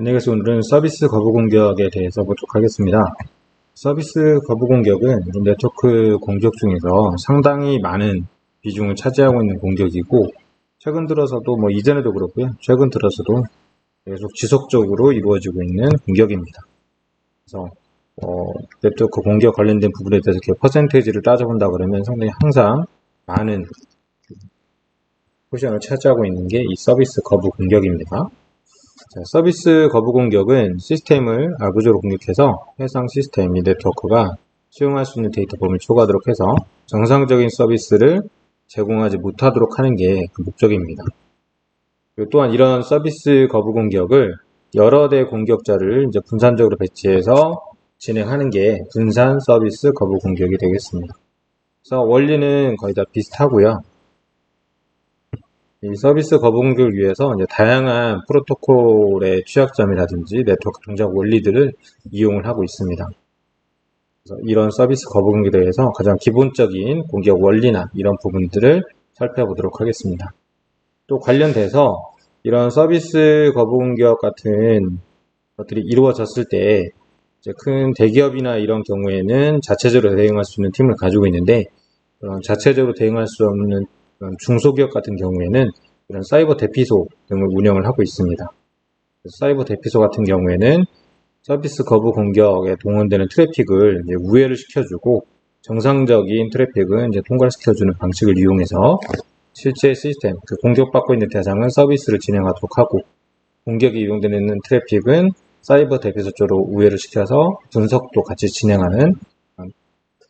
안녕하세요. 오늘은 서비스 거부 공격에 대해서 보도록 하겠습니다. 서비스 거부 공격은 네트워크 공격 중에서 상당히 많은 비중을 차지하고 있는 공격이고, 최근 들어서도 뭐 이전에도 그렇고요. 최근 들어서도 계속 지속적으로 이루어지고 있는 공격입니다. 그래서 어, 네트워크 공격 관련된 부분에 대해서 이렇게 퍼센테이지를 따져본다 그러면 상당히 항상 많은 포션을 차지하고 있는 게 이 서비스 거부 공격입니다. 자, 서비스 거부 공격은 시스템을 악의적으로 공격해서 해상 시스템 이 네트워크가 수용할 수 있는 데이터 범위를 초과하도록 해서 정상적인 서비스를 제공하지 못하도록 하는 게 그 목적입니다. 또한 이런 서비스 거부 공격을 여러 대 공격자를 이제 분산적으로 배치해서 진행하는 게 분산 서비스 거부 공격이 되겠습니다. 그래서 원리는 거의 다 비슷하고요. 이 서비스 거부 공격을 위해서 이제 다양한 프로토콜의 취약점이라든지 네트워크 동작 원리들을 이용을 하고 있습니다. 그래서 이런 서비스 거부 공격에 대해서 가장 기본적인 공격 원리나 이런 부분들을 살펴보도록 하겠습니다. 또 관련돼서 이런 서비스 거부 공격 같은 것들이 이루어졌을 때 큰 대기업이나 이런 경우에는 자체적으로 대응할 수 있는 팀을 가지고 있는데 자체적으로 대응할 수 없는 중소기업 같은 경우에는 이런 사이버 대피소 등을 운영을 하고 있습니다. 사이버 대피소 같은 경우에는 서비스 거부 공격에 동원되는 트래픽을 우회를 시켜주고 정상적인 트래픽은 이제 통과를 시켜주는 방식을 이용해서 실제 시스템, 그 공격받고 있는 대상은 서비스를 진행하도록 하고 공격이 이용되는 트래픽은 사이버 대피소 쪽으로 우회를 시켜서 분석도 같이 진행하는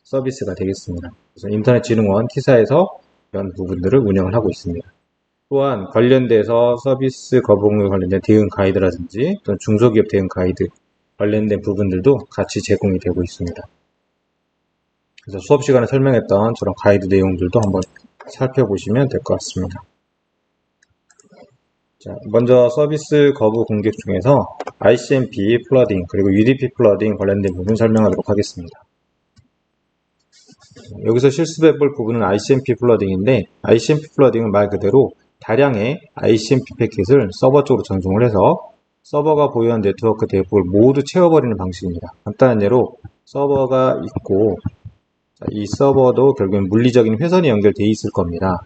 서비스가 되겠습니다. 그래서 인터넷진흥원 T사에서 이런 부분들을 운영을 하고 있습니다. 또한 관련돼서 서비스 거부공에 관련된 대응 가이드라든지 또 중소기업 대응 가이드 관련된 부분들도 같이 제공이 되고 있습니다. 그래서 수업 시간에 설명했던 저런 가이드 내용들도 한번 살펴보시면 될 것 같습니다. 자, 먼저 서비스 거부 공격 중에서 ICMP 플러딩 그리고 UDP 플러딩 관련된 부분 설명하도록 하겠습니다. 여기서 실습해 볼 부분은 ICMP 플러딩인데 ICMP 플러딩은 말 그대로 다량의 ICMP 패킷을 서버 쪽으로 전송을 해서 서버가 보유한 네트워크 대부분을 모두 채워버리는 방식입니다. 간단한 예로 서버가 있고 이 서버도 결국엔 물리적인 회선이 연결되어 있을 겁니다.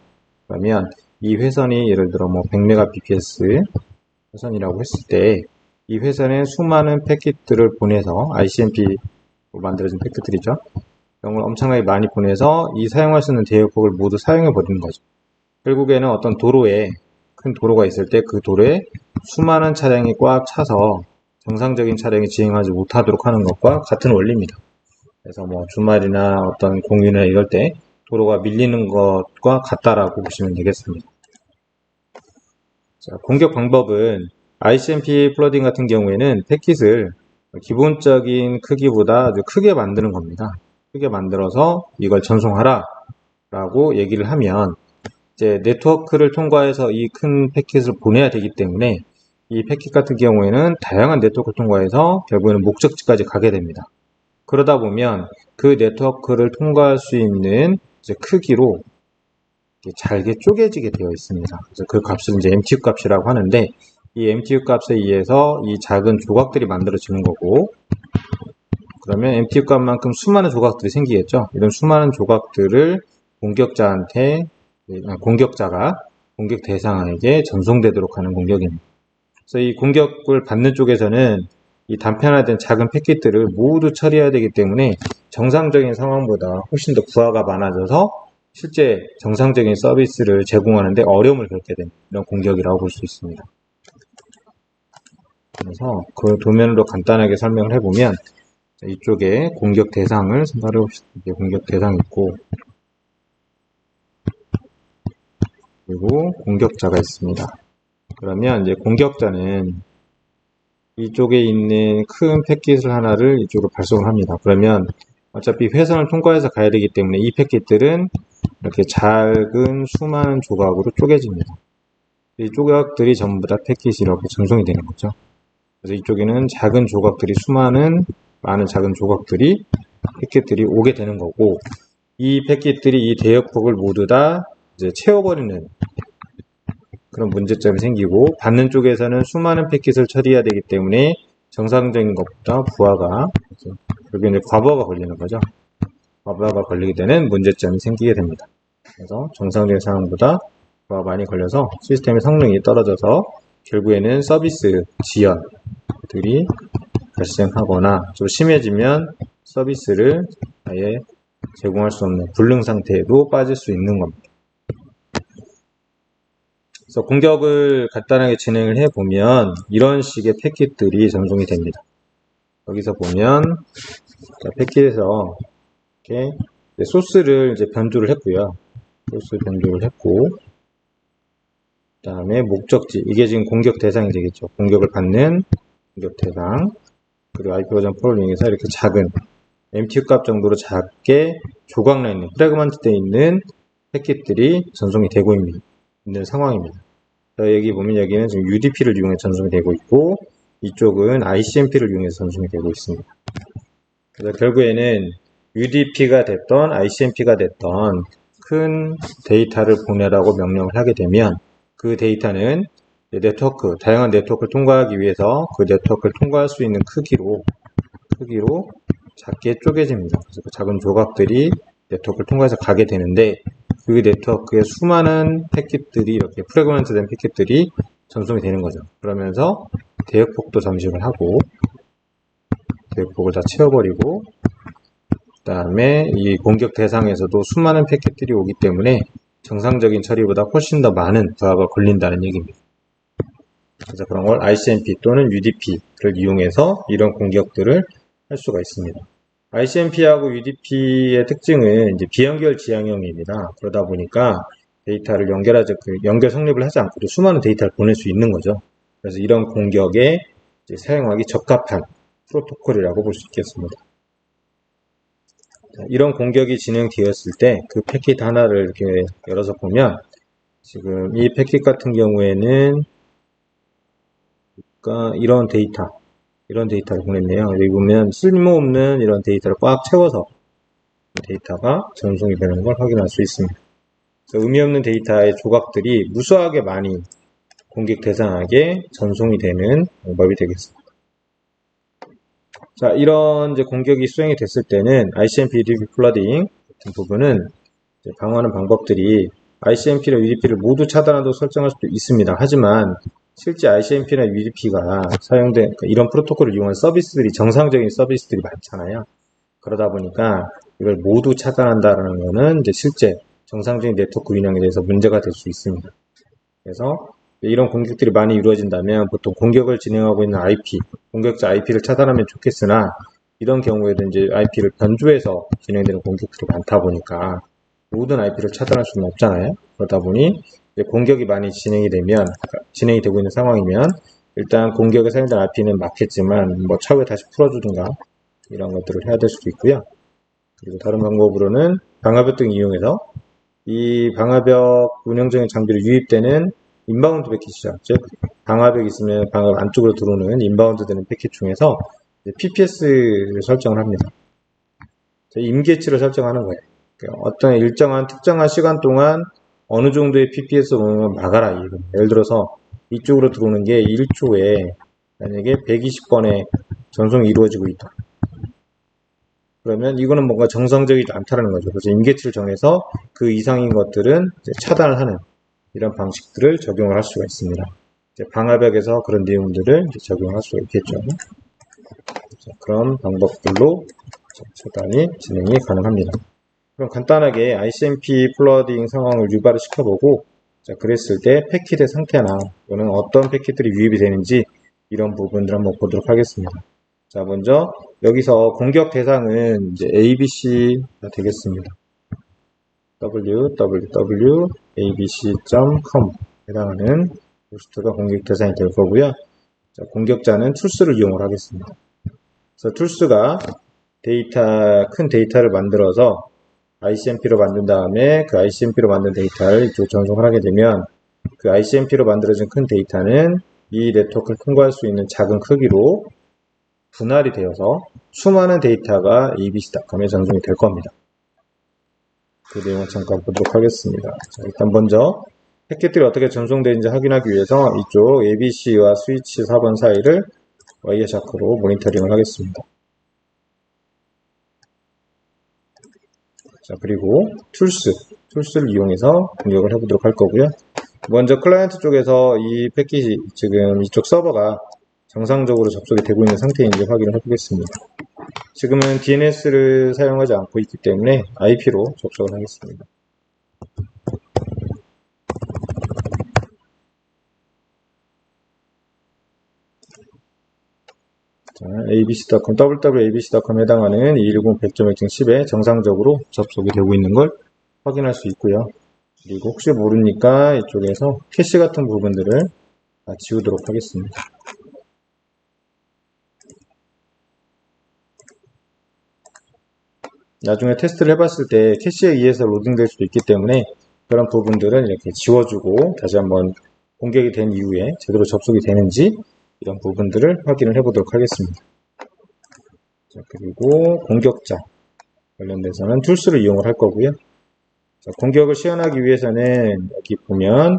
그러면 이 회선이 예를 들어 뭐 100mbps 회선이라고 했을 때 이 회선에 수많은 패킷들을 보내서 ICMP로 만들어진 패킷들이죠. 걸 엄청나게 많이 보내서 이 사용할 수 있는 대역폭을 모두 사용해 버리는 거죠. 결국에는 어떤 도로에 큰 도로가 있을 때 그 도로에 수많은 차량이 꽉 차서 정상적인 차량이 지행하지 못하도록 하는 것과 같은 원리입니다. 그래서 뭐 주말이나 어떤 공휴일이나 이럴 때 도로가 밀리는 것과 같다라고 보시면 되겠습니다. 자, 공격 방법은 ICMP 플러딩 같은 경우에는 패킷을 기본적인 크기보다 아주 크게 만드는 겁니다. 크게 만들어서 이걸 전송하라 라고 얘기를 하면 이제 네트워크를 통과해서 이 큰 패킷을 보내야 되기 때문에 이 패킷 같은 경우에는 다양한 네트워크를 통과해서 결국에는 목적지까지 가게 됩니다. 그러다 보면 그 네트워크를 통과할 수 있는 크기로 잘게 쪼개지게 되어 있습니다. 그래서 그 값을 이제 MTU 값이라고 하는데 이 MTU 값에 의해서 이 작은 조각들이 만들어지는 거고 그러면 MTU 값만큼 수많은 조각들이 생기겠죠. 이런 수많은 조각들을 공격자한테 아, 공격자가 공격 대상에게 전송되도록 하는 공격입니다. 그래서 이 공격을 받는 쪽에서는 이 단편화된 작은 패킷들을 모두 처리해야 되기 때문에 정상적인 상황보다 훨씬 더 부하가 많아져서 실제 정상적인 서비스를 제공하는데 어려움을 겪게 되는 이런 공격이라고 볼 수 있습니다. 그래서 그 도면으로 간단하게 설명을 해보면 이쪽에 공격 대상을 생각해 봅시다. 공격 대상 있고 그리고 공격자가 있습니다. 그러면 이제 공격자는 이쪽에 있는 큰 패킷을 하나를 이쪽으로 발송을 합니다. 그러면 어차피 회선을 통과해서 가야 되기 때문에 이 패킷들은 이렇게 작은 수많은 조각으로 쪼개집니다. 이 조각들이 전부 다 패킷이 이렇게 전송이 되는 거죠. 그래서 이쪽에는 작은 조각들이 수많은 많은 작은 조각들이 패킷들이 오게 되는 거고 이 패킷들이 이 대역폭을 모두 다 이제 채워버리는 그런 문제점이 생기고 받는 쪽에서는 수많은 패킷을 처리해야 되기 때문에 정상적인 것보다 부하가 결국에 이제 과부하가 걸리는 거죠. 과부하가 걸리게 되는 문제점이 생기게 됩니다. 그래서 정상적인 상황보다 부하가 많이 걸려서 시스템의 성능이 떨어져서 결국에는 서비스 지연들이 발생하거나 좀 심해지면 서비스를 아예 제공할 수 없는 불능 상태에도 빠질 수 있는 겁니다. 그래서 공격을 간단하게 진행을 해 보면 이런 식의 패킷들이 전송이 됩니다. 여기서 보면 자, 패킷에서 이렇게 소스를 이제 변조를 했고요. 소스 변조를 했고 그 다음에 목적지 이게 지금 공격 대상이 되겠죠. 공격을 받는 공격 대상 그리고 IP 버전 4를 이용해서 이렇게 작은 MTU 값 정도로 작게 조각나 있는 프레그먼트 되어 있는 패킷들이 전송이 되고 있는 상황입니다. 여기 보면 여기는 지금 UDP를 이용해 전송이 되고 있고 이쪽은 ICMP를 이용해서 전송이 되고 있습니다. 그래서 결국에는 UDP가 됐던 ICMP가 됐던 큰 데이터를 보내라고 명령을 하게 되면 그 데이터는 네트워크, 다양한 네트워크를 통과하기 위해서 그 네트워크를 통과할 수 있는 크기로 크기로 작게 쪼개집니다. 그래서 그 작은 조각들이 네트워크를 통과해서 가게 되는데 그 네트워크에 수많은 패킷들이 이렇게 프레그먼트 된 패킷들이 전송이 되는 거죠. 그러면서 대역폭도 잠식을 하고 대역폭을 다 채워버리고 그 다음에 이 공격 대상에서도 수많은 패킷들이 오기 때문에 정상적인 처리보다 훨씬 더 많은 부하가 걸린다는 얘기입니다. 그래서 그런 걸 ICMP 또는 UDP를 이용해서 이런 공격들을 할 수가 있습니다. ICMP하고 UDP의 특징은 이제 비연결 지향형입니다. 그러다 보니까 데이터를 연결하지, 그 연결 성립을 하지 않고도 수많은 데이터를 보낼 수 있는 거죠. 그래서 이런 공격에 사용하기 적합한 프로토콜이라고 볼 수 있겠습니다. 자, 이런 공격이 진행되었을 때 그 패킷 하나를 이렇게 열어서 보면 지금 이 패킷 같은 경우에는 그러니까 이런 데이터 이런 데이터를 보냈네요. 여기 보면 쓸모없는 이런 데이터를 꽉 채워서 데이터가 전송이 되는 걸 확인할 수 있습니다. 의미 없는 데이터의 조각들이 무수하게 많이 공격 대상에게 전송이 되는 방법이 되겠습니다. 자, 이런 이제 공격이 수행이 됐을 때는 ICMP UDP 플러딩 같은 부분은 방어하는 방법들이 ICMP나 UDP를 모두 차단하도록 설정할 수도 있습니다. 하지만 실제 ICMP나 UDP가 사용된 그러니까 이런 프로토콜을 이용한 서비스들이 정상적인 서비스들이 많잖아요. 그러다 보니까 이걸 모두 차단한다는 것은 이제 실제 정상적인 네트워크 운영에 대해서 문제가 될 수 있습니다. 그래서 이런 공격들이 많이 이루어진다면 보통 공격을 진행하고 있는 IP, 공격자 IP를 차단하면 좋겠으나 이런 경우에도 이제 IP를 변조해서 진행되는 공격들이 많다 보니까 모든 IP를 차단할 수는 없잖아요. 그러다 보니 공격이 많이 진행이 되면 진행이 되고 있는 상황이면 일단 공격에 사용된 IP는 막혔지만 뭐 차후에 다시 풀어주든가 이런 것들을 해야 될 수도 있고요. 그리고 다른 방법으로는 방화벽 등 이용해서 이 방화벽 운영적인 장비를 유입되는 인바운드 패킷이죠. 즉 방화벽 있으면 방화벽 안쪽으로 들어오는 인바운드 되는 패킷 중에서 PPS를 설정을 합니다. 임계치를 설정하는 거예요. 그러니까 어떤 일정한 특정한 시간 동안 어느 정도의 PPS 오면 막아라. 예를 들어서 이쪽으로 들어오는 게 1초에 만약에 120번의 전송이 이루어지고 있다. 그러면 이거는 뭔가 정상적이지 않다는 거죠. 그래서 임계치를 정해서 그 이상인 것들은 차단을 하는 이런 방식들을 적용을 할 수가 있습니다. 방화벽에서 그런 내용들을 적용할 수가 있겠죠. 그런 방법들로 차단이 진행이 가능합니다. 그럼 간단하게 ICMP 플러딩 상황을 유발을 시켜보고 자, 그랬을 때 패킷의 상태나 또는 어떤 패킷들이 유입이 되는지 이런 부분들 한번 보도록 하겠습니다. 자, 먼저 여기서 공격 대상은 이제 ABC가 되겠습니다. www.abc.com 해당하는 호스트가 공격 대상이 될 거고요. 자, 공격자는 툴스를 이용을 하겠습니다. 그래서 툴스가 데이터, 큰 데이터를 만들어서 ICMP로 만든 다음에 그 ICMP로 만든 데이터를 이쪽 전송을 하게 되면 그 ICMP로 만들어진 큰 데이터는 이 네트워크를 통과할 수 있는 작은 크기로 분할이 되어서 수많은 데이터가 abc.com에 전송이 될 겁니다. 그 내용을 잠깐 보도록 하겠습니다. 자, 일단 먼저 패킷들이 어떻게 전송되는지 확인하기 위해서 이쪽 ABC와 스위치 4번 사이를 와이어샤크로 모니터링을 하겠습니다. 자, 그리고 툴스, 툴스를 이용해서 공격을 해보도록 할 거고요. 먼저 클라이언트 쪽에서 이 패킷이 지금 이쪽 서버가 정상적으로 접속이 되고 있는 상태인지 확인을 해보겠습니다. 지금은 DNS를 사용하지 않고 있기 때문에 IP로 접속을 하겠습니다. abc.com, www.abc.com에 해당하는 210.100.1.10에 정상적으로 접속이 되고 있는 걸 확인할 수 있고요. 그리고 혹시 모르니까 이쪽에서 캐시 같은 부분들을 다 지우도록 하겠습니다. 나중에 테스트를 해봤을 때 캐시에 의해서 로딩될 수도 있기 때문에 그런 부분들은 이렇게 지워주고 다시 한번 공격이 된 이후에 제대로 접속이 되는지 이런 부분들을 확인을 해보도록 하겠습니다. 자, 그리고 공격자 관련돼서는 툴스를 이용을 할 거고요. 자, 공격을 시연하기 위해서는 여기 보면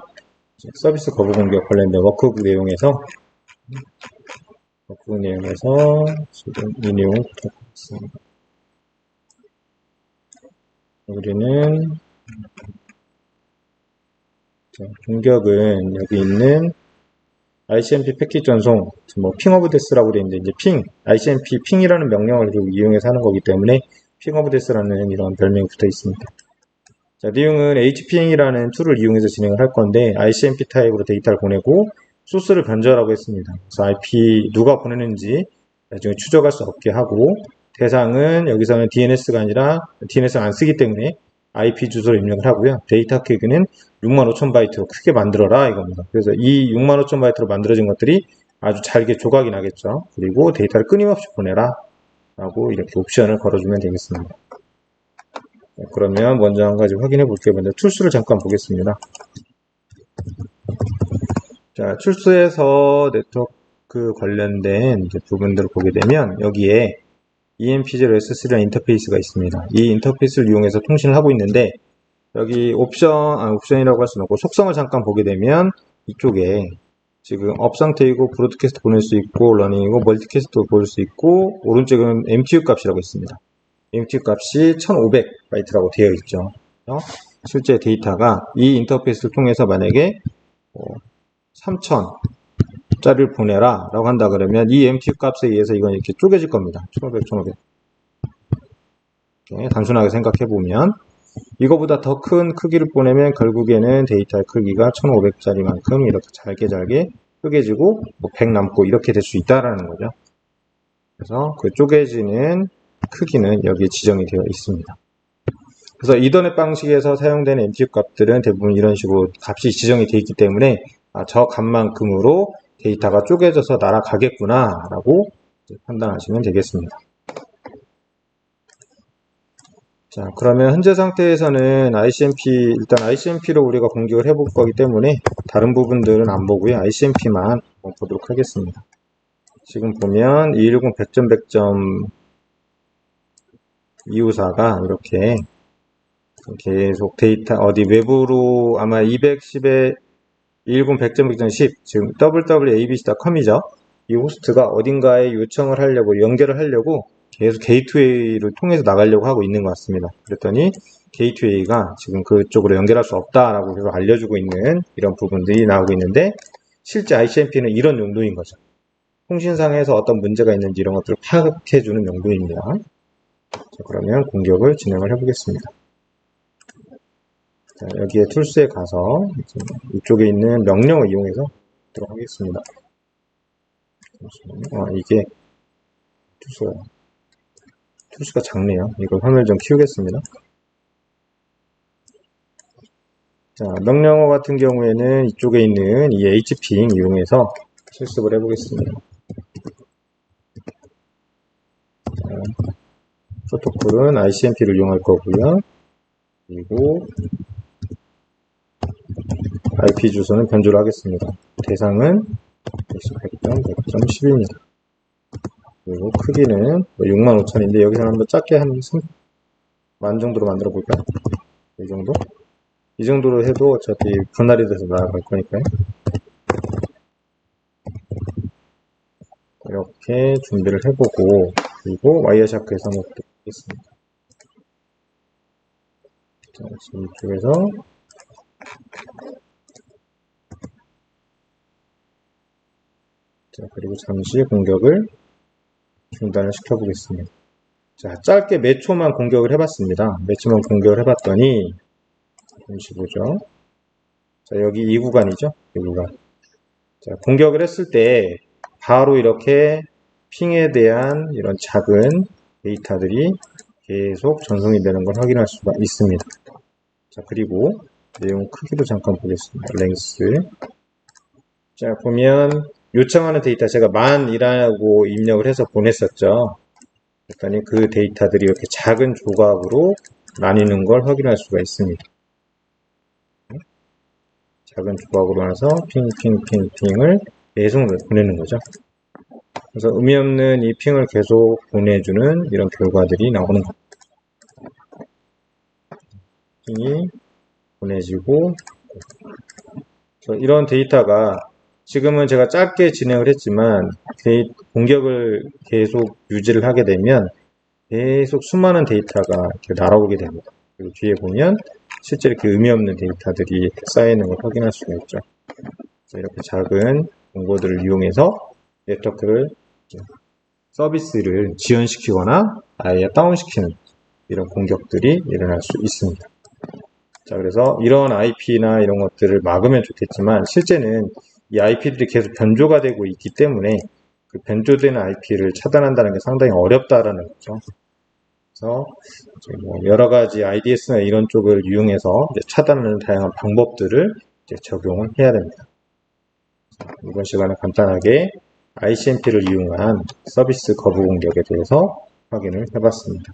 서비스 거부 공격 관련된 워크북 내용에서 워크북 내용에서 지금 이 내용 부탁드리겠습니다. 우리는 자, 공격은 여기 있는 ICMP 패킷 전송, 뭐 핑오브 데스라고 되어 있는데 이제 핑, ICMP 핑이라는 명령을 이용해서 하는 거기 때문에 핑오브 데스라는 이런 별명이 붙어 있습니다. 자, 내용은 HPing이라는 툴을 이용해서 진행을 할 건데 ICMP 타입으로 데이터를 보내고 소스를 변조하라고 했습니다. 그래서 IP 누가 보내는지 나중에 추적할 수 없게 하고 대상은 여기서는 DNS가 아니라 DNS를 안 쓰기 때문에 IP 주소를 입력을 하고요. 데이터 크기는 65,000바이트로 크게 만들어라 이겁니다. 그래서 이 65,000바이트로 만들어진 것들이 아주 잘게 조각이 나겠죠. 그리고 데이터를 끊임없이 보내라 라고 이렇게 옵션을 걸어주면 되겠습니다. 네, 그러면 먼저 한 가지 확인해 볼게요. 먼저 툴스를 잠깐 보겠습니다. 자, 툴스에서 네트워크 관련된 부분들을 보게 되면 여기에 EMP0S3라는 인터페이스가 있습니다. 이 인터페이스를 이용해서 통신을 하고 있는데 여기 옵션, 아, 옵션이라고 할 수는 없고 속성을 잠깐 보게 되면 이쪽에 지금 업 상태이고 브로드캐스트 보낼 수 있고 러닝이고 멀티캐스트 볼수 있고 오른쪽은 MTU 값이라고 있습니다. MTU 값이 1500바이트라고 되어 있죠. 실제 데이터가 이 인터페이스를 통해서 만약에 3000 짜리를 보내라 라고 한다 그러면 이 MTU 값에 의해서 이건 이렇게 쪼개질 겁니다. 1500, 1500. 이렇게 단순하게 생각해 보면 이거보다 더 큰 크기를 보내면 결국에는 데이터의 크기가 1500짜리만큼 이렇게 잘게 잘게 쪼개지고 뭐100 남고 이렇게 될 수 있다라는 거죠. 그래서 그 쪼개지는 크기는 여기에 지정이 되어 있습니다. 그래서 이더넷 방식에서 사용되는 MTU 값들은 대부분 이런 식으로 값이 지정이 되어 있기 때문에 아, 저 값만큼으로 데이터가 쪼개져서 날아가겠구나 라고 판단하시면 되겠습니다. 자 그러면 현재 상태에서는 ICMP 일단 ICMP로 우리가 공격을 해볼 거기 때문에 다른 부분들은 안 보고요 ICMP만 보도록 하겠습니다 지금 보면 210 100점 100점 254가 이렇게 계속 데이터 어디 외부로 아마 210에 110 100점 100점 10 지금 www.abc.com이죠. 이 호스트가 어딘가에 요청을 하려고 연결을 하려고 계속 게이트웨이를 통해서 나가려고 하고 있는 것 같습니다. 그랬더니 게이트웨이가 지금 그쪽으로 연결할 수 없다라고 계속 알려주고 있는 이런 부분들이 나오고 있는데 실제 ICMP는 이런 용도인 거죠. 통신상에서 어떤 문제가 있는지 이런 것들을 파악해주는 용도입니다. 자, 그러면 공격을 진행을 해보겠습니다. 자, 여기에 툴스에 가서 이쪽에 있는 명령을 이용해서 하도록 하겠습니다. 아, 이게 툴스가 툴스가 작네요. 이거 화면을 좀 키우겠습니다. 자, 명령어 같은 경우에는 이쪽에 있는 이 hping 이용해서 실습을 해보겠습니다. 자, 프로토콜은 ICMP를 이용할 거고요. 그리고 IP 주소는 변조를 하겠습니다. 대상은 110점 100.10입니다. 그리고 크기는 65,000인데 뭐 여기서 한번 작게 한 3만 정도로 만들어 볼까요? 이 정도? 이이 정도로 해도 어차피 분할이 돼서 나아갈 거니까요. 이렇게 준비를 해보고 그리고 와이어샤크에서 한번 보겠습니다. 자, 지금 이쪽에서 자, 그리고 잠시 공격을 중단을 시켜보겠습니다. 자, 짧게 몇 초만 공격을 해봤습니다. 몇 초만 공격을 해봤더니, 잠시 보죠. 자, 여기 이 구간이죠? 이 구간. 자, 공격을 했을 때, 바로 이렇게 핑에 대한 이런 작은 데이터들이 계속 전송이 되는 걸 확인할 수가 있습니다. 자, 그리고 내용 크기도 잠깐 보겠습니다. 랭스. 자, 보면 요청하는 데이터 제가 만이라고 입력을 해서 보냈었죠. 그랬더니 그 데이터들이 이렇게 작은 조각으로 나뉘는 걸 확인할 수가 있습니다. 작은 조각으로 나서 핑, 핑, 핑, 핑을 계속 보내는 거죠. 그래서 의미 없는 이 핑을 계속 보내주는 이런 결과들이 나오는 겁니다. 핑이 보내지고 이런 데이터가 지금은 제가 짧게 진행을 했지만 공격을 계속 유지를 하게 되면 계속 수많은 데이터가 날아오게 됩니다. 그리고 뒤에 보면 실제 이렇게 의미 없는 데이터들이 쌓여있는 걸 확인할 수가 있죠. 이렇게 작은 공고들을 이용해서 네트워크를 서비스를 지연시키거나 아예 다운시키는 이런 공격들이 일어날 수 있습니다. 자, 그래서 이런 IP나 이런 것들을 막으면 좋겠지만 실제는 이 IP들이 계속 변조가 되고 있기 때문에 그 변조되는 IP를 차단한다는 게 상당히 어렵다라는 거죠. 그래서 뭐 여러 가지 IDS나 이런 쪽을 이용해서 차단하는 다양한 방법들을 적용을 해야 됩니다. 이번 시간에 간단하게 ICMP를 이용한 서비스 거부 공격에 대해서 확인을 해봤습니다.